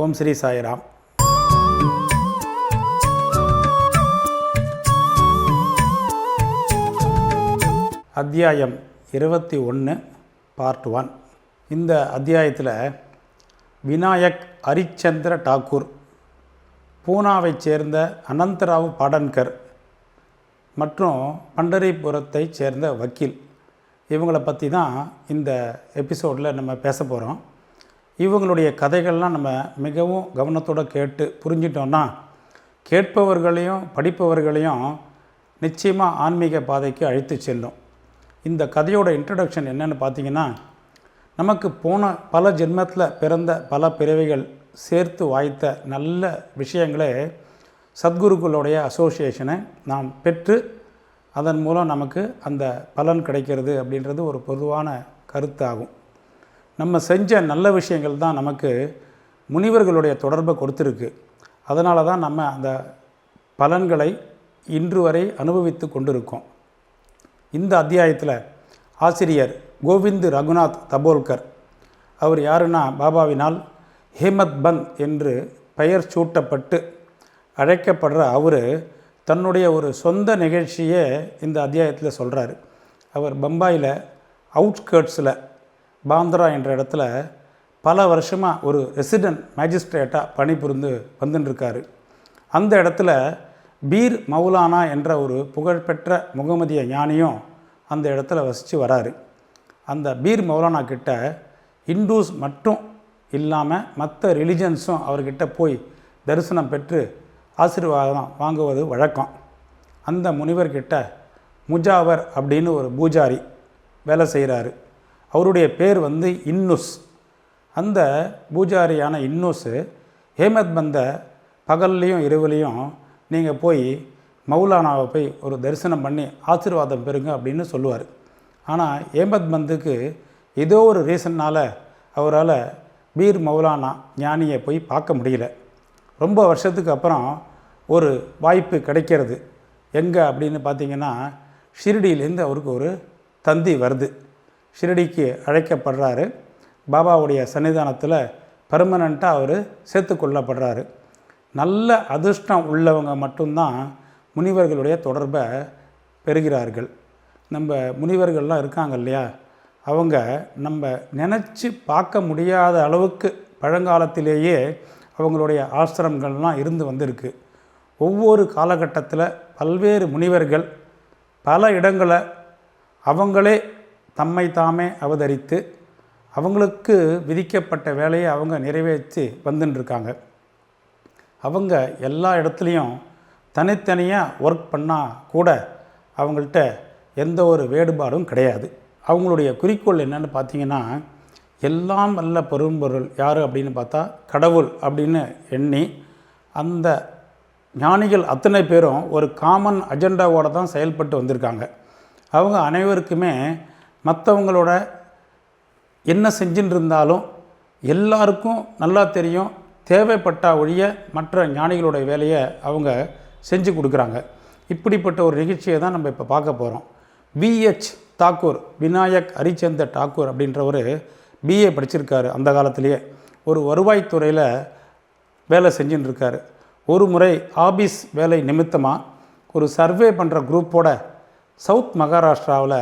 ஓம் ஸ்ரீ சாய்ராம். அத்தியாயம் இருபத்தி ஒன்று பார்ட் ஒன் இந்த அத்தியாயத்தில் விநாயக் ஹரிச்சந்திர டாக்கூர் பூனாவைச் சேர்ந்த அனந்தராவ் பாடன்கர் மற்றும் பண்டரிபுரத்தைச் சேர்ந்த வக்கீல். இவங்களை பற்றி தான் இந்த எபிசோடில் நம்ம பேச போகிறோம் இவங்களுடைய கதைகள்லாம் நம்ம மிகவும் கவனத்தோடு கேட்டு புரிஞ்சிட்டோன்னா கேட்பவர்களையும் படிப்பவர்களையும் நிச்சயமாக ஆன்மீக பாதைக்கு அழைத்து செல்லும். இந்த கதையோட இன்ட்ரடக்ஷன் என்னென்னு பார்த்தீங்கன்னா நமக்கு போன பல ஜென்மத்தில் பிறந்த பல பிறவிகள் சேர்த்து வாய்த்த நல்ல விஷயங்களே சத்குருக்களுடைய அசோசியேஷனை நாம் பெற்று அதன் மூலம் நமக்கு அந்த பலன் கிடைக்கிறது அப்படின்றது ஒரு பொதுவான கருத்தாகும். நம்ம செஞ்ச நல்ல விஷயங்கள் தான் நமக்கு முனிவர்களுடைய தொடர்பை கொடுத்துருக்கு. அதனால தான் நம்ம அந்த பலன்களை இன்று வரை அனுபவித்து கொண்டிருக்கோம். இந்த அத்தியாயத்தில் ஆசிரியர் கோவிந்த் ரகுநாத் தபோல்கர் அவர் யாருன்னா பாபாவினால் ஹேமத் பந்த் என்று பெயர் சூட்டப்பட்டு அழைக்கப்படுற அவர் தன்னுடைய ஒரு சொந்த நிகழ்ச்சியை இந்த அத்தியாயத்தில் சொல்கிறார் அவர் பம்பாயில் அவுட்ஸ்கர்ட்ஸில் பாந்திரா என்ற இடத்துல பல வருஷமாக ஒரு ரெசிடென்ட் மேஜிஸ்ட்ரேட்டாக பணிபுரிந்து வந்துட்டுருக்காரு அந்த இடத்துல பீர் மௌலானா என்ற ஒரு புகழ்பெற்ற முகமதிய ஞானியும் அந்த இடத்துல வசித்து வராரு. அந்த பீர் மௌலானா கிட்ட இண்டூஸ் மட்டும் இல்லாமல் மற்ற ரிலிஜன்ஸும் அவர்கிட்ட போய் தரிசனம் பெற்று ஆசீர்வாதம் வாங்குவது வழக்கம். அந்த முனிவர்கிட்ட முஜாவர் அப்படின்னு ஒரு பூஜாரி வேலை செய்கிறாரு அவருடைய பேர் வந்து இன்னுஸ். அந்த பூஜாரியான இன்னுஸு ஹேமத் பந்த பகல்லையும் இரவுலையும் நீங்கள் போய் மௌலானாவை போய் ஒரு தரிசனம் பண்ணி ஆசீர்வாதம் பெறுங்க அப்படின்னு சொல்லுவார். ஆனால் ஹேமத் பந்துக்கு ஏதோ ஒரு ரீசன்னால் அவரால் பீர் மௌலானா ஞானியை போய் பார்க்க முடியல. ரொம்ப வருஷத்துக்கு அப்புறம் ஒரு வாய்ப்பு கிடைக்கிறது. எங்கே அப்படின்னு பார்த்தீங்கன்னா ஷிரடியிலேருந்து அவருக்கு ஒரு தந்தி வருது. ஷிரடிக்கு அழைக்கப்படுறாரு. பாபாவுடைய சன்னிதானத்தில் பர்மனண்ட்டாக அவர் சேர்த்து கொள்ளப்படுறாரு. நல்ல அதிர்ஷ்டம் உள்ளவங்க மட்டும்தான் முனிவர்களுடைய தொடர்பை பெறுகிறார்கள். நம்ம முனிவர்கள்லாம் இருக்காங்க இல்லையா? அவங்க நம்ம நினச்சி பார்க்க முடியாத அளவுக்கு பழங்காலத்திலேயே அவங்களுடைய ஆசிரமங்கள்லாம் இருந்து வந்திருக்கு. ஒவ்வொரு காலகட்டத்தில் பல்வேறு முனிவர்கள் பல இடங்களை அவங்களே தம்மை தாமே அவதரித்து அவங்களுக்கு விதிக்கப்பட்ட வேலையை அவங்க நிறைவேற்றி வந்துட்டுருக்காங்க அவங்க எல்லா இடத்துலையும் தனித்தனியாக ஒர்க் பண்ணால் கூட அவங்கள்ட்ட எந்த ஒரு வேறுபாடும் கிடையாது. அவங்களுடைய குறிக்கோள் என்னென்னு பார்த்தீங்கன்னா எல்லாம் வல்ல பெரும்பொருள் யார் அப்படின்னு பார்த்தா கடவுள் அப்படின்னு எண்ணி அந்த ஞானிகள் அத்தனை பேரும் ஒரு காமன் அஜெண்டாவோடு தான் செயல்பட்டு வந்திருக்காங்க. அவங்க அனைவருக்குமே மற்றவங்களோட என்ன செஞ்சுன்னு இருந்தாலும் எல்லாருக்கும் நல்லா தெரியும் தேவைப்பட்ட ஒழிய மற்ற ஞானிகளுடைய வேலையை அவங்க செஞ்சு கொடுக்குறாங்க. இப்படிப்பட்ட ஒரு நிகழ்ச்சியை தான் நம்ம இப்போ பார்க்க போகிறோம் விஹெச் தாக்கூர் விநாயக் ஹரிச்சந்தர் டாக்கூர் அப்படின்றவர் பிஏ படிச்சிருக்காரு அந்த காலத்திலேயே. ஒரு வருவாய்த்துறையில் வேலை செஞ்சுட்டு இருக்காரு ஒரு முறை ஆபீஸ் வேலை நிமித்தமாக ஒரு சர்வே பண்ணுற குரூப்போட சவுத் மகாராஷ்டிராவில்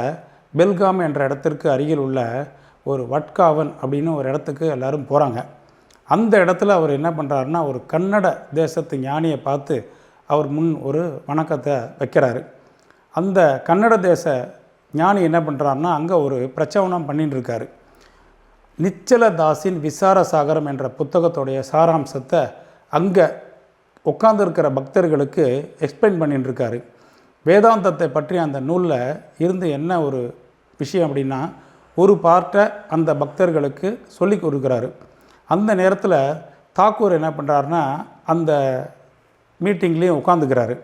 பெல்காம் என்ற இடத்திற்கு அருகில் உள்ள ஒரு வட்காவன் அப்படின்னு ஒரு இடத்துக்கு எல்லோரும் போகிறாங்க அந்த இடத்துல அவர் என்ன பண்ணுறாருன்னா ஒரு கன்னட தேசத்து ஞானியை பார்த்து அவர் முன் ஒரு வணக்கத்தை வைக்கிறாரு. அந்த கன்னட தேச ஞானி என்ன பண்ணுறாருன்னா அங்கே ஒரு பிரச்சவனம் பண்ணிட்டு இருக்காரு. நிச்சலதாஸின் விசார சாகரம் என்ற புத்தகத்துடைய சாராம்சத்தை அங்கே உட்காந்துருக்கிற பக்தர்களுக்கு எக்ஸ்பிளைன் பண்ணிட்டு இருக்காரு. வேதாந்தத்தை பற்றி அந்த நூலில் இருந்து என்ன ஒரு விஷயம் அப்படின்னா ஒரு பார்ட்டை அந்த பக்தர்களுக்கு சொல்லி கொடுக்குறாரு. அந்த நேரத்தில் தாக்கூர் என்ன பண்ணுறாருன்னா அந்த மீட்டிங்லேயும் உட்காந்துக்கிறாரு.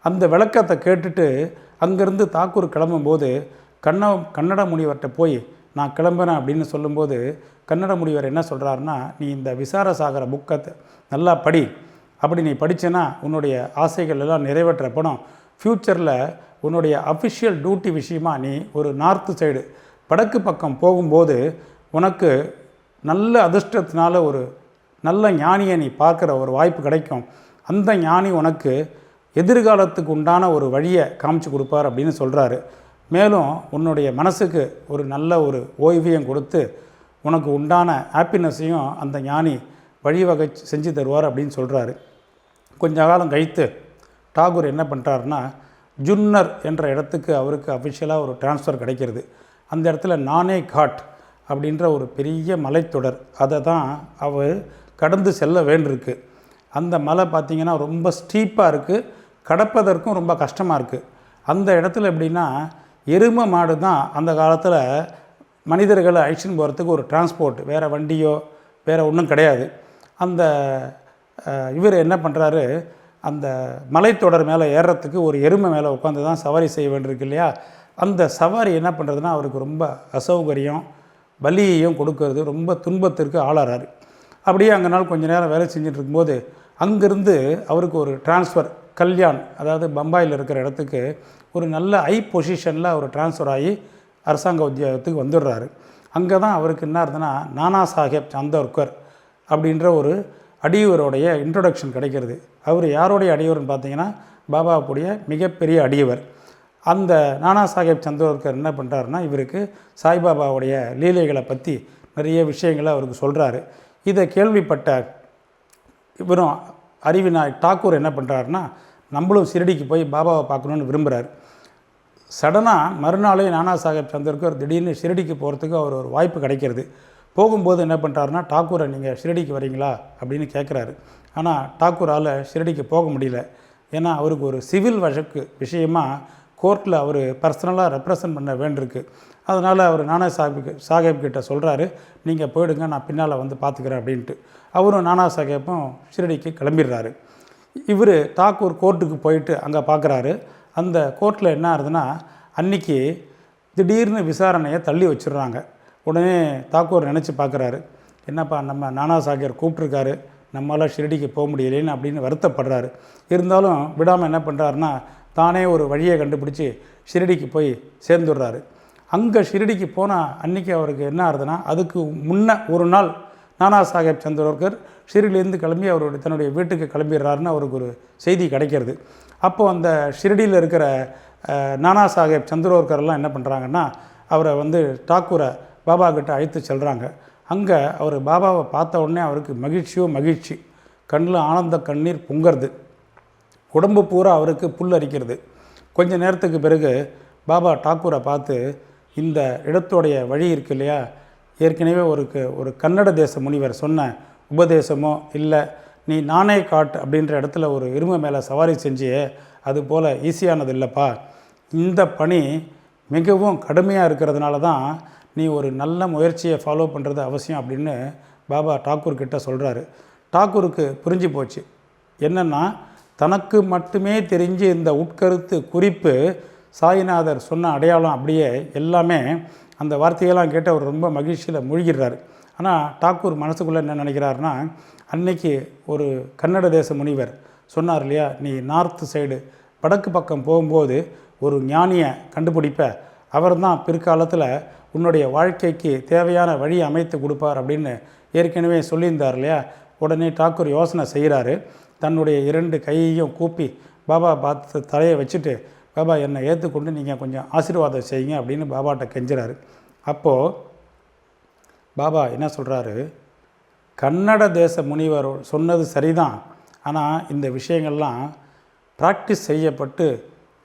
அந்த விளக்கத்தை கேட்டுட்டு அங்கேருந்து தாக்கூர் கிளம்பும்போது கண்ண கன்னட முனிவர்கிட்ட போய் நான் கிளம்புறேன் அப்படின்னு சொல்லும்போது கன்னட முனிவர் என்ன சொல்கிறாருன்னா நீ இந்த விசார சாகர நல்லா படி. அப்படி நீ படிச்சேன்னா உன்னுடைய ஆசைகள் எல்லாம் நிறைவேற்றப்படும் ஃப்யூச்சரில் உன்னுடைய அஃபிஷியல் டியூட்டி விஷயமா நீ ஒரு நார்த்து சைடு வடக்கு பக்கம் போகும்போது உனக்கு நல்ல அதிர்ஷ்டத்தினால ஒரு நல்ல ஞானியை நீ பார்க்குற ஒரு வாய்ப்பு கிடைக்கும். அந்த ஞானி உனக்கு எதிர்காலத்துக்கு உண்டான ஒரு வழியை காமிச்சு கொடுப்பார் அப்படின்னு சொல்கிறாரு மேலும் உன்னுடைய மனசுக்கு ஒரு நல்ல ஒரு ஓய்வையும் கொடுத்து உனக்கு உண்டான ஹாப்பினஸையும் அந்த ஞானி வழிவகை செஞ்சு தருவார் அப்படின்னு சொல்கிறாரு கொஞ்ச காலம் கழித்து டாகூர் என்ன பண்ணுறாருன்னா ஜுன்னர் என்ற இடத்துக்கு அவருக்கு அஃபிஷியலாக ஒரு டிரான்ஸ்ஃபர் கிடைக்கிறது. அந்த இடத்துல நானே காட் அப்படின்ற ஒரு பெரிய மலைத்தொடர். அதை தான் அவர் கடந்து செல்ல வேண்டியிருக்கு. அந்த மலை பார்த்திங்கன்னா ரொம்ப ஸ்டீப்பாக இருக்குது கடப்பதற்கும் ரொம்ப கஷ்டமாக இருக்குது அந்த இடத்துல எப்படின்னா எருமை மாடு தான் அந்த காலத்தில் மனிதர்களை அழிச்சின்னு போகிறதுக்கு ஒரு டிரான்ஸ்போர்ட் வேறு வண்டியோ வேறு ஒன்றும் கிடையாது. அந்த இவர் என்ன பண்ணுறாரு அந்த மலைத்தொடர் மேலே ஏறுறதுக்கு ஒரு எருமை மேலே உட்காந்து தான் சவாரி செய்ய வேண்டியிருக்கு இல்லையா? அந்த சவாரி என்ன பண்ணுறதுன்னா அவருக்கு ரொம்ப அசௌகரியம் வலியையும் கொடுக்கறது ரொம்ப துன்பத்திற்கு ஆளாறாரு. அப்படியே அங்கே நாள் கொஞ்ச நேரம் வேலை செஞ்சுட்டு இருக்கும்போது அங்கேருந்து அவருக்கு ஒரு டிரான்ஸ்ஃபர் கல்யாண் அதாவது பம்பாயில் இருக்கிற இடத்துக்கு ஒரு நல்ல ஹை பொசிஷனில் அவர் டிரான்ஸ்ஃபர் ஆகி அரசாங்க உத்தியோகத்துக்கு வந்துடுறாரு. அங்கே தான் அவருக்கு என்ன இருந்ததுன்னா நானா சாஹேப் சந்தோர்கர் அப்படின்ற ஒரு அடியவருடைய இன்ட்ரொடக்ஷன் கிடைக்கிறது. அவர் யாருடைய அடியவர்னு பார்த்தீங்கன்னா பாபாவுடைய மிகப்பெரிய அடியவர். அந்த நானா சாஹேப் சந்தோர்கர் என்ன பண்ணுறாருன்னா இவருக்கு சாய்பாபாவுடைய லீலைகளை பற்றி நிறைய விஷயங்களை அவருக்கு சொல்கிறாரு இதை கேள்விப்பட்ட இவரும் அறிவினாய் டாக்கூர் என்ன பண்ணுறாருன்னா நம்மளும் சிரடிக்கு போய் பாபாவை பார்க்கணுன்னு விரும்புகிறார் சடனாக மறுநாளே நானா சாஹேப் சந்தர்கர் திடீர்னு ஷிரடிக்கு போகிறதுக்கு அவர் ஒரு வாய்ப்பு கிடைக்கிறது. போகும்போது என்ன பண்ணுறாருனா டாக்கூரை நீங்கள் ஷிரடிக்கு வரீங்களா? அப்படின்னு கேட்குறாரு ஆனால் டாக்கூரால் ஷிரடிக்கு போக முடியல. ஏன்னா அவருக்கு ஒரு சிவில் வழக்கு விஷயமாக கோர்ட்டில் அவர் பர்சனலாக ரெப்ரசன்ட் பண்ண வேண்டியிருக்கு. அதனால் அவர் நானா சாஹிப் சாஹேப் கிட்ட சொல்கிறாரு நீங்கள் போயிடுங்க நான் பின்னால் வந்து பார்த்துக்கிறேன் அப்படின்ட்டு. அவரும் நானா சாஹேப்பும் ஷிரடிக்கு கிளம்பிடுறாரு. இவர் தாக்கூர் கோர்ட்டுக்கு போயிட்டு அங்கே பார்க்குறாரு அந்த கோர்ட்டில் என்ன ஆகுதுன்னா அன்னைக்கு திடீர்னு விசாரணையை தள்ளி வச்சிடுறாங்க. உடனே தாக்கூர் நினச்சி பார்க்குறாரு. என்னப்பா நம்ம நானா சாகர் கூப்பிட்ருக்காரு நம்மளால் ஷிரடிக்கு போக முடியலேன்னு அப்படின்னு வருத்தப்படுறாரு. இருந்தாலும் விடாமல் என்ன பண்ணுறாருன்னா தானே ஒரு வழியை கண்டுபிடிச்சி ஷிரடிக்கு போய் சேர்ந்துடுறாரு. அங்கே ஷிரடிக்கு போனால் அன்றைக்கி அவருக்கு என்ன ஆகுதுன்னா அதுக்கு முன்ன ஒரு நாள் நானா சாஹேப் சந்திரவர்கர் ஷிரடியிலேருந்து கிளம்பி அவருடைய தன்னுடைய வீட்டுக்கு கிளம்பிடுறாருன்னு அவருக்கு ஒரு செய்தி கிடைக்கிறது. அப்போது அந்த ஷிரடியில் இருக்கிற நானா சாஹேப் சந்திரவர்கர்லாம் என்ன பண்ணுறாங்கன்னா அவரை வந்து டாக்கூரை பாபா கிட்ட அழைத்து செல்கிறாங்க அங்கே அவர் பாபாவை பார்த்த உடனே அவருக்கு மகிழ்ச்சியோ மகிழ்ச்சி. கண்ணில் ஆனந்த கண்ணீர் பொங்கிறது. உடம்பு பூரா அவருக்கு புல் அரிக்கிறது. கொஞ்ச நேரத்துக்கு பிறகு பாபா டாக்கூரை பார்த்து இந்த இடத்துடைய வழி இருக்கு இல்லையா? ஏற்கனவே ஒரு க- ஒரு கன்னட தேச முனிவர் சொன்ன உபதேசமோ இல்லை நீ நானே காட் அப்படின்ற இடத்துல ஒரு எருமை மேலே சவாரி செஞ்சியே அது போல் ஈஸியானது இல்லைப்பா. இந்த பணி மிகவும் கடுமையாக இருக்கிறதுனால தான் நீ ஒரு நல்ல முயற்சியை ஃபாலோ பண்ணுறது அவசியம் அப்படின்னு பாபா டாக்கூர் கிட்ட சொல்கிறாரு டாக்கூருக்கு புரிஞ்சு போச்சு. என்னென்னா தனக்கு மட்டுமே தெரிஞ்ச இந்த உட்கருத்து குறிப்பு சாய்நாதர் சொன்ன அடையாளம் அப்படியே எல்லாமே அந்த வார்த்தையெல்லாம் கேட்டு அவர் ரொம்ப மகிழ்ச்சியில் மூழ்கிடுறாரு. ஆனால் டாக்கூர் மனசுக்குள்ளே என்ன நினைக்கிறாருன்னா அன்னைக்கு ஒரு கன்னட தேச முனிவர் சொன்னார் இல்லையா நீ நார்த்து சைடு வடக்கு பக்கம் போகும்போது ஒரு ஞானியை கண்டுபிடிப்ப. அவர்தான் பிற்காலத்தில் உன்னுடைய வாழ்க்கைக்கு தேவையான வழி அமைத்து கொடுப்பார் அப்படின்னு ஏற்கனவே சொல்லியிருந்தார் இல்லையா? உடனே டாக்கூர் யோசனை செய்கிறாரு. தன்னுடைய இரண்டு கையையும் கூப்பி பாபா பார்த்து தலையை வச்சுட்டு பாபா என்னை ஏற்றுக்கொண்டு நீங்கள் கொஞ்சம் ஆசீர்வாதம் செய்யுங்க அப்படின்னு பாபாட்ட கெஞ்சுறாரு. அப்போது பாபா என்ன சொல்கிறாரு கன்னட தேச முனிவர் சொன்னது சரிதான். ஆனால் இந்த விஷயங்கள்லாம் ப்ராக்டிஸ் செய்யப்பட்டு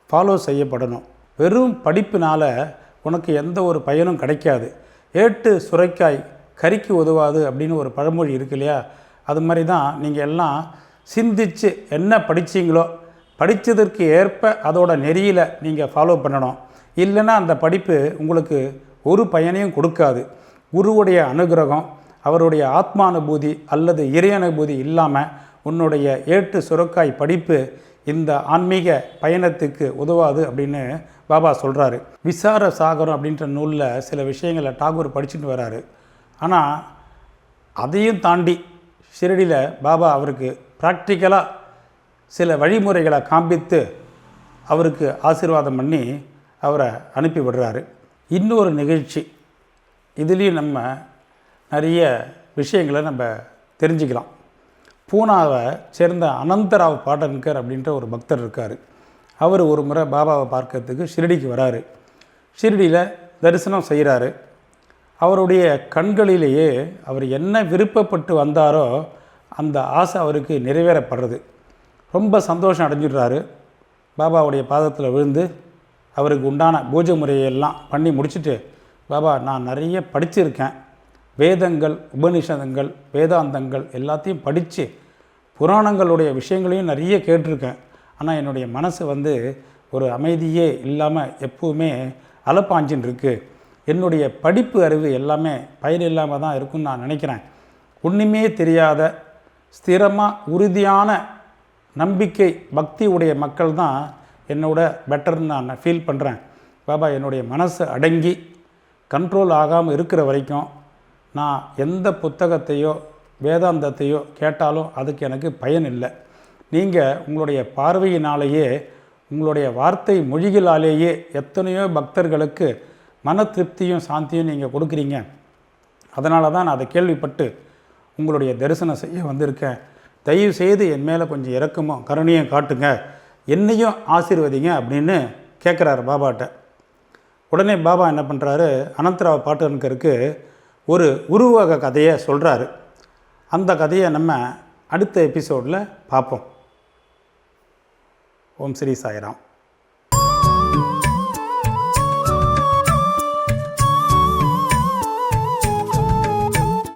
ஃபாலோ செய்யப்படணும். வெறும் படிப்பினால் உனக்கு எந்த ஒரு பயனும் கிடைக்காது. ஏட்டு சுரைக்காய் கறிக்கு உதவாது அப்படின்னு ஒரு பழமொழி இருக்கு இல்லையா? அது மாதிரி தான் நீங்கள் எல்லாம் சிந்திச்சு என்ன படிச்சீங்களோ படித்ததற்கு ஏற்ப அதோட நெறியில் நீங்கள் ஃபாலோ பண்ணணும். இல்லைன்னா அந்த படிப்பு உங்களுக்கு ஒரு பயனையும் கொடுக்காது. குருவுடைய அனுகிரகம் அவருடைய ஆத்மானுபூதி அல்லது இறையனுபூதி இல்லாமல் உன்னுடைய ஏட்டு சுரக்காய் படிப்பு இந்த ஆன்மீக பயணத்துக்கு உதவாது அப்படின்னு பாபா சொல்கிறாரு விசார சாகரம் அப்படின்ற நூலில் சில விஷயங்களை டாகூர் படிச்சுட்டு வராரு. ஆனால் அதையும் தாண்டி ஷிரடியில் பாபா அவருக்கு ப்ராக்டிக்கலாக சில வழிமுறைகளை காண்பித்து அவருக்கு ஆசீர்வாதம் பண்ணி அவரை அனுப்பி விடுறாரு. இன்னொரு நிகழ்ச்சி. இதுலேயும் நம்ம நிறைய விஷயங்களை நம்ம தெரிஞ்சுக்கலாம். பூனாவை சேர்ந்த அனந்தராவ் பாட்டன்கர் அப்படின்ற ஒரு பக்தர் இருக்கார். அவர் ஒரு முறை பாபாவை பார்க்கறதுக்கு ஷிரடிக்கு வராரு. ஷிரடியில் தரிசனம் செய்கிறாரு அவருடைய கண்களிலேயே அவர் என்ன விருப்பப்பட்டு வந்தாரோ அந்த ஆசை அவருக்கு நிறைவேறப்படுறது. ரொம்ப சந்தோஷம் அடைஞ்சிடுறாரு. பாபாவுடைய பாதத்தில் விழுந்து அவருக்கு உண்டான பூஜை முறையெல்லாம் பண்ணி முடிச்சுட்டு பாபா நான் நிறைய படிச்சிருக்கேன். வேதங்கள் உபநிஷதங்கள் வேதாந்தங்கள் எல்லாத்தையும் படித்து புராணங்களுடைய விஷயங்களையும் நிறைய கேட்டிருக்கேன். ஆனால் என்னுடைய மனசு வந்து ஒரு அமைதியே இல்லாமல் எப்பவுமே அலப்பாஞ்சின்னு இருக்குது என்னுடைய படிப்பு அறிவு எல்லாமே பயிர் இல்லாமல் தான் இருக்குன்னு நான் நினைக்கிறேன். ஒன்றுமே தெரியாத ஸ்திரமாக உறுதியான நம்பிக்கை பக்தி உடைய மக்கள் தான் என்னோட பெட்டர்னு நான் ஃபீல் பண்ணுறேன் பாபா என்னுடைய மனசு அடங்கி கண்ட்ரோல் ஆகாமல் இருக்கிற வரைக்கும் நான் எந்த புத்தகத்தையோ வேதாந்தத்தையோ கேட்டாலும் அதுக்கு எனக்கு பயன் இல்லை. நீங்கள் உங்களுடைய பார்வையினாலேயே உங்களுடைய வார்த்தை மொழிகளாலேயே எத்தனையோ பக்தர்களுக்கு மன திருப்தியும் சாந்தியும் நீங்கள் கொடுக்குறீங்க. அதனால தான் நான் அதை கேள்விப்பட்டு உங்களுடைய தரிசனம் செய்ய வந்திருக்கேன். தயவு செய்து என் மேலே கொஞ்சம் இறக்குமோ கருணையும் காட்டுங்க. என்னையும் ஆசீர்வதிங்க அப்படின்னு கேட்குறாரு பாபாட்ட. உடனே பாபா என்ன பண்ணுறாரு அனந்தராவ் பாட்டனுக்கருக்கு ஒரு உருவக கதையை சொல்கிறாரு அந்த கதையை நம்ம அடுத்த எபிசோடில் பார்ப்போம். ஓம் ஸ்ரீ சாய்ராம்.